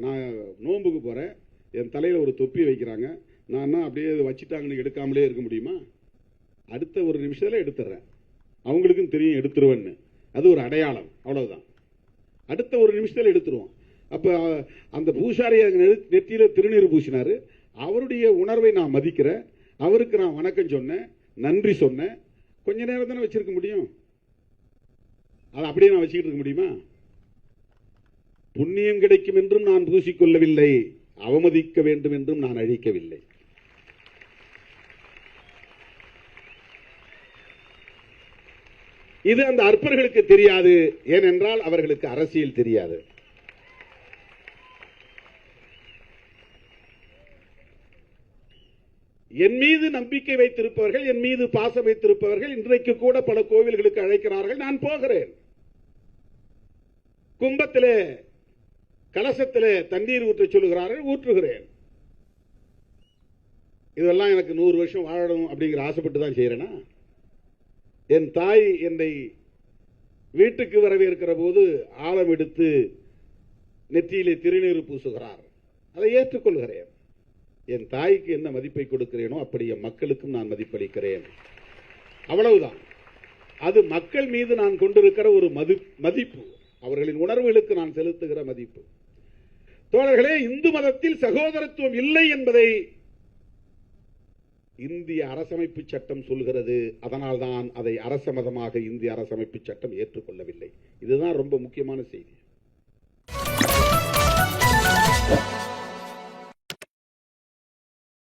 நான் நோன்புக்கு போகிறேன் என் தலையில் ஒரு தொப்பி வைக்கிறாங்க. நான் என்ன அப்படியே வச்சுட்டாங்கன்னு எடுக்காமலே இருக்க முடியுமா? அடுத்த ஒரு நிமிஷத்தில் எடுத்துடுறேன். அவங்களுக்கும் தெரியும் எடுத்துருவேன்னு. அது ஒரு அடையாளம். அவ்வளவுதான். அடுத்த ஒரு நிமிஷத்தில் எடுத்துருவோம். அப்போ அந்த பூசாரி நெத்தியில் திருநீர் பூசினார். அவருடைய உணர்வை நான் மதிக்கிறேன். அவருக்கு நான் வணக்கம் சொன்னேன். நன்றி சொன்னேன். கொஞ்ச நேரம் தானே வச்சிருக்க முடியும்? அதை அப்படியே நான் வச்சுக்கிட்டு இருக்க முடியுமா? புண்ணியம் கிடைக்கும் என்றும் நான் பூசிக்கொள்ளவில்லை அவமதிக்க வேண்டும் என்றும் நான் அழிக்கவில்லை. இது அந்த அற்பர்களுக்கு தெரியாது. ஏனென்றால் அவர்களுக்கு அரசியல் தெரியாது. என் மீது நம்பிக்கை வைத்திருப்பவர்கள் என் மீது பாசம் வைத்திருப்பவர்கள் இன்றைக்கு கூட பல கோவில்களுக்கு அழைக்கிறார்கள். நான் போகிறேன். கும்பத்திலே கலசத்திலே தண்ணீர் ஊற்ற சொல்லுகிறார்கள் ஊற்றுகிறேன். இதெல்லாம் எனக்கு நூறு வருஷம் வாழணும் அப்படிங்கிற ஆசைப்பட்டு தான் செய்கிறேனா என் தாய் என்னை வீட்டுக்கு வரவேற்கிற போது ஆழம் எடுத்து நெற்றியிலே திருநீர் பூசுகிறார். அதை ஏற்றுக்கொள்கிறேன். என் தாய்க்கு என்ன மதிப்பை கொடுக்கிறேனோ அப்படி என் மக்களுக்கும் நான் மதிப்பளிக்கிறேன். அவ்வளவுதான். அது மக்கள் மீது நான் கொண்டிருக்கிற ஒரு மதி மதிப்பு. அவர்களின் உணர்வுகளுக்கு நான் செலுத்துகிற மதிப்பு. தோழர்களே இந்து மதத்தில் சகோதரத்துவம் இல்லை என்பதை இந்திய அரசமைப்பு சட்டம் சொல்கிறது. அதனால் தான் அதை அரச மதமாக இந்திய அரசமைப்பு சட்டம் ஏற்றுக்கொள்ளவில்லை. இதுதான் ரொம்ப முக்கியமான செய்தி.